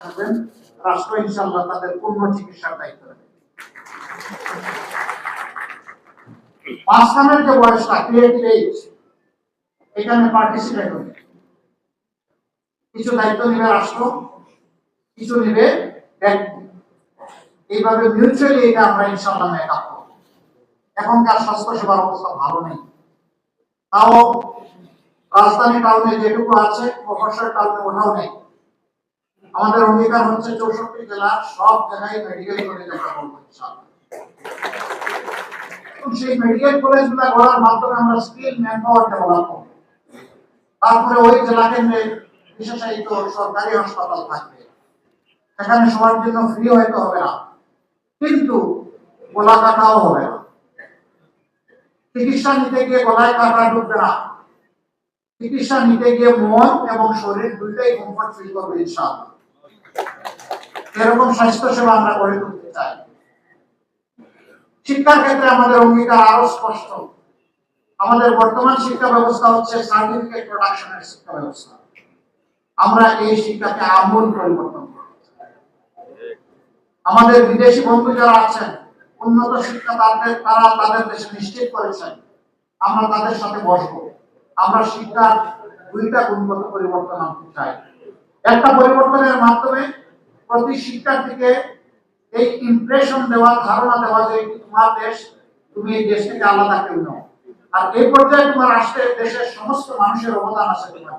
থাকবেন রাষ্ট্র ইনশাল্লাহ তাদের পূর্ণ চিকিৎসার দায়িত্ব নেবে যে বয়সটা ক্রিয়েটিভ এখানে পার্টিসিপেট হবে। কিছু দায়িত্ব রাষ্ট্র, কিছু এইভাবে মিউচুয়ালি এটা আমরা ইনশাল্লাহ মেকআপ এখনকার স্বাস্থ্য সেবার অবস্থা ভালো নেই। তাও রাজধানী টাউনে যেটুকু আছে মফস্বল টাউনে ওঠাও নেই। আমাদের অঙ্গীকার হচ্ছে চৌষট্টি জেলার সব জায়গায় মেডিকেল কলেজ। সেই মেডিকেল মাধ্যমে আমরা স্কিল ডেভেলপ করব। তারপরে ওই বিশেষায়িত সরকারি হাসপাতাল থাকবে। সেখানে সবার জন্য ফ্রি হয়তো হবে না। কিন্তু গলা কাটাও হবে না। চিকিৎসা নিতে গিয়ে গলায় কাটা ঢুকবে না। চিকিৎসা নিতে গিয়ে মন এবং শরীর দুইটাই কমফর্ট ফিল করবে ইনশাআল্লাহ। এরকম স্বাস্থ্য সেবা আমরা গড়ে তুলতে চাই। শিক্ষার ক্ষেত্রে আমাদের অঙ্গীকার আরও স্পষ্ট। আমাদের বর্তমান শিক্ষা ব্যবস্থা হচ্ছে সার্টিফিকেট প্রোডাকশনের শিক্ষা ব্যবস্থা। আমরা এই শিক্ষাকে আমূল পরিবর্তন আমাদের বিদেশি বন্ধু যারা আছেন, উন্নত শিক্ষা তাদের তারা তাদের দেশে নিশ্চিত করেছেন, আমরা তাদের সাথে বসবো। আমরা শিক্ষার দুইটা গুণগত পরিবর্তন আনতে চাই। একটা পরিবর্তনের মাধ্যমে প্রতি শিক্ষার্থীকে এই ইমপ্রেশন দেওয়া ধারণা দেওয়া যে তোমার দেশ, তুমি এই দেশ থেকে আলাদা কেউ নও। আর এই পর্যায়ে তোমার আসতে দেশের সমস্ত মানুষের অবদান আছে তোমার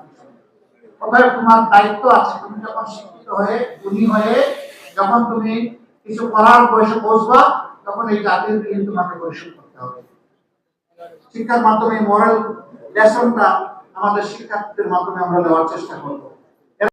অতএব তোমার দায়িত্ব আছে। তুমি যখন শিক্ষিত হয়ে গুণী হয়ে যখন তুমি কিছু করার বয়সে পৌঁছবা, তখন এই জাতির ঋণ তোমাকে পরিশোধ করতে হবে। শিক্ষার মাধ্যমে মোরাল লেসনটা আমাদের শিক্ষার্থীদের মাধ্যমে আমরা দেওয়ার চেষ্টা করব।